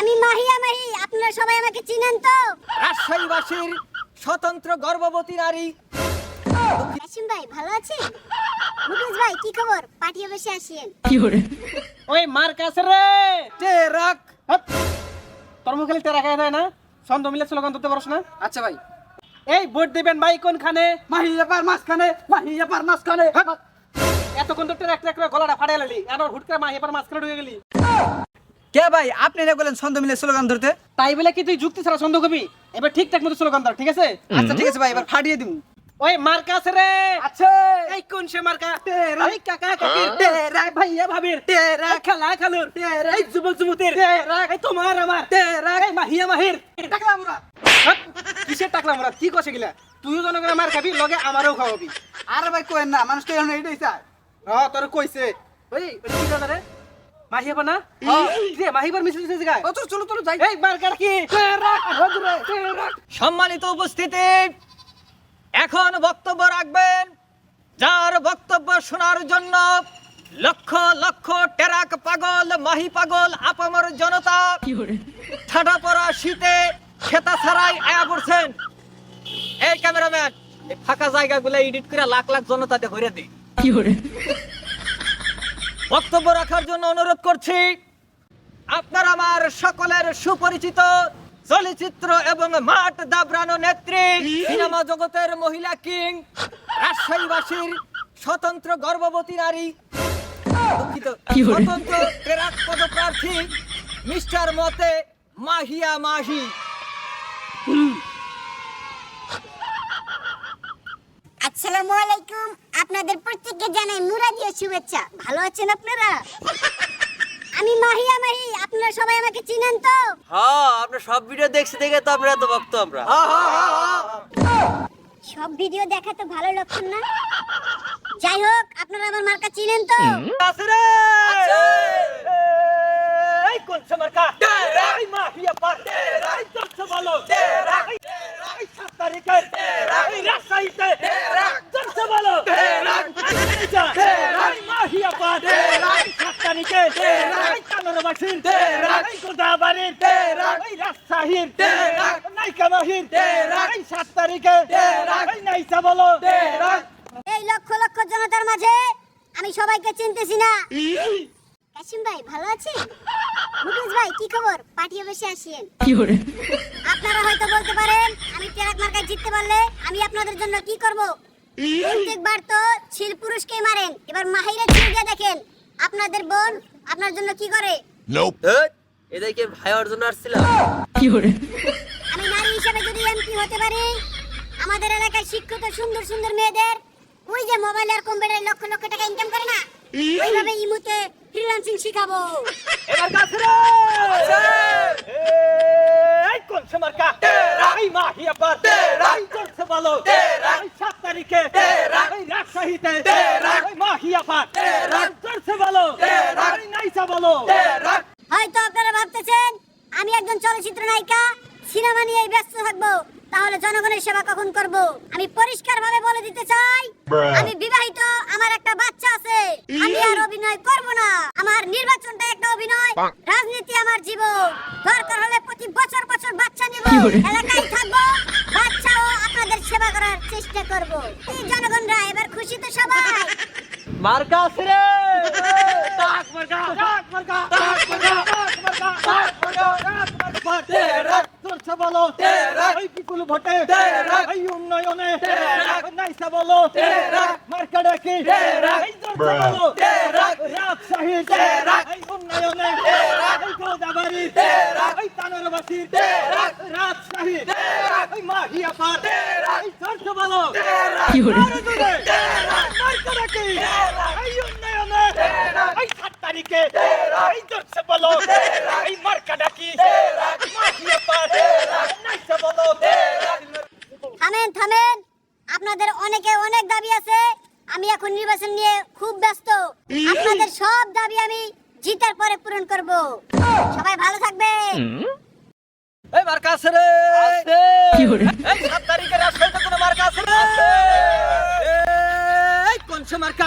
আমি মাহিয়া মাহি আপনারা সবাই আমাকে চিনেন তো? রাজশাহীবাসীর স্বতন্ত্র গর্ভবতী নারী। কাশিম ভাই ভালো আছেন? মুকেশ ভাই কি খবর? পার্টি অবশ্যই আসিয়েন ওই মার কাছে রে! টে রাখ। হাট। তোর মুখে তে রাখা যায় না? ছন্দ মিলে স্লোগান ধরতে পারছ না? আচ্ছা ভাই। এই ভোট দিবেন ভাই কোনখানে? মাহিয়া পার মাঝখানে মাহিয়া পার মাঝখানে। এতক্ষণ তো ট্রাক ট্রাক করে গলাটা ফাটাই লালি আর হুট করে মাহি এবার মাঝখানে ঢুকে গেলি। কে ভাই? আপনি না বলেন ছন্দ মিলে স্লোগান ধরতে? তাই বলে কি তুই যুক্তি ছাড়া ছন্দ কবি? এবার ঠিকঠাক মতো স্লোগান ধর ঠিক আছে? আচ্ছা ঠিক আছে ভাই এবার ফাটিয়ে দিন ওই মার কাছে রে। আচ্ছা এই কোন সে মার্কা? এই কাকা কাকি তেরা ভাইয়া ভাবির। তেরা। খালা খালুর। তেরা। এই যুবক যুবতীর। তেরা। এই তোমার আমার। তেরা। এই মাহিয়া মাহির। টাকলা মুরা কিসের টাকলা মুরা কি কষে গিলা? তুইও জনগণের মার খাবি লগে আমারও খাওয়াবি। আরে ভাই কোয়েন না মানুষ তো এখন এইটাই চায়। হ্যাঁ তোর কইছে। ওই ওই কি রে? না রে মাহিবার মিছিল দিছে গায় চলো চলো চলো যাই। এই কি? সম্মানিত উপস্থিতি এখন বক্তব্য রাখবেন যার বক্তব্য শোনার জন্য লক্ষ লক্ষ টেরাক পাগল মাহি পাগল আপামর জনতা ঠাডা পড়া শীতে খেতা ছাড়াই আয়া পড়ছেন। এই ক্যামেরাম্যান এই ফাঁকা জায়গাগুলো এডিট করে লাখ লাখ জনতাতে ভরে দিই বক্তব্য রাখার জন্য অনুরোধ করছি আপনার আমার সকলের সুপরিচিত চলচ্চিত্র এবং মাঠ দাবরানো নেত্রী সিনেমা জগতের মহিলা কিং রাজশাহীবাসীর স্বতন্ত্র গর্ভবতী নারী স্বতন্ত্র পদপ্রার্থী মিস্টার মতে মাহিয়া মাহি। আসসালামু আলাইকুম। আপনাদের প্রত্যেককে জানাই মুরাদিয়া শুভেচ্ছা। ভালো আছেন আপনারা? আমি মাহিয়া মাহি আপনারা সবাই আমাকে চিনেন তো? হ্যাঁ আমরা সব ভিডিও দেখছি দেখে তো আমরা এত ভক্ত আমরা। সব ভিডিও দেখা তো ভালো লক্ষণ না। যাই হোক আপনারা আমার মার্কা চিনেন তো? এই কোন সমারকা এই মাহিয়া পার এই চলছে বলো এই এই সাত তারিখে এই রাজশাহীতে চলছে বলো এই মাহিয়া পার এই সাত তারিখে এই কানরবাসীর এই গোদাবাড়ির এই রাজশাহীর নাইকা মাহির। এই সাত তারিখে। এই নাইসা বলো। এই লক্ষ লক্ষ জনতার মাঝে আমি সবাইকে চিনতেছি না। কাশিম ভাই ভালো আছেন? মুকেশ ভাই কি খবর? পার্টি অবশ্যই আসিয়েন। আপনারা হয়তো বলতে পারেন আমি ট্রাক মার্কায় জিততে পারলে আমি আপনাদের জন্য কি করব? প্রত্যেকবার তো ছিল পুরুষকেই মারেন। এবার মাহিরে ছিল দেখেন। আপনাদের বোন আপনার জন্য কি করে? এদেরকে ভাই অর্জন আসছিলাম। আমি নারী হিসেবে যদি এমপি হতে পারি আমাদের এলাকায় শিক্ষিত সুন্দর সুন্দর মেয়েদের ওই যে মোবাইল আর কম্পিউটারে লক্ষ লক্ষ টাকা ইনকাম করে না ওইভাবে ইমুতে ফ্রিল্যান্সিং শিখাবো। এবার কাছে রে এই কোন সমারকা এই মাহিয়া পার এই চলছে বলো এই সাত তারিখে রাজশাহীতে এই মাহিয়া পার এই চলছে বলো। এই নাইসা বলো। হয়তো আপনারা ভাবতেছেন আমি একজন চলচ্চিত্র নায়িকা সিনেমা নিয়ে ব্যস্ত থাকব তাহলে জনগণের সেবা কখন করব? আমি পরিষ্কার ভাবে বলে দিতে চাই আমি বিবাহিত আমার একটা বাচ্চা আছে। আমি আর অভিনয় করব না। আমার নির্বাচনটা একটা অভিনয় রাজনীতি আমার জীবন। দরকার হলে প্রতি বছর বছর বাচ্চা নিব। এলাকায় থাকব বাচ্চাও আপনাদের সেবা করার চেষ্টা করব। এই জনগণরা এবার খুশি তো সবাই। মার্কা আছে রে টাক মার্কা টাক মার্কা টাক মার্কা টাক মার্কা। টাক মার্কা তেরা চলছে বলো তেরা এই বিপুল ভোটে তেরা এই উন্নয়নে তেরা নাইসা বলো তেরা মার্কা ডাকি। তেরা এই চলছে বলো তেরা রাজশাহী তেরা এই উন্নয়নে তেরা এই গোদাবাড়ি তেরা এই তানোরবাসী তেরা রাজশাহী তেরা এই মাহিয়া পার তেরা এই চলছে বলো তেরা কি তারিখে এই চলছে বলো এই মার্কা ডাকি তেরা পার নাইসা বলো থামেন থামেন। আপনাদের অনেকে অনেক দাবি আছে। আমি এখন নির্বাচন নিয়ে খুব ব্যস্ত। আপনাদের সব দাবি আমি জিতার পরে পূরণ করব। সবাই ভালো থাকবেন। এই মার্কা আছে রে। এই সাত তারিখে রাজশাহীতে কোনো মার্কা আছে রে এই কোন সে মার্কা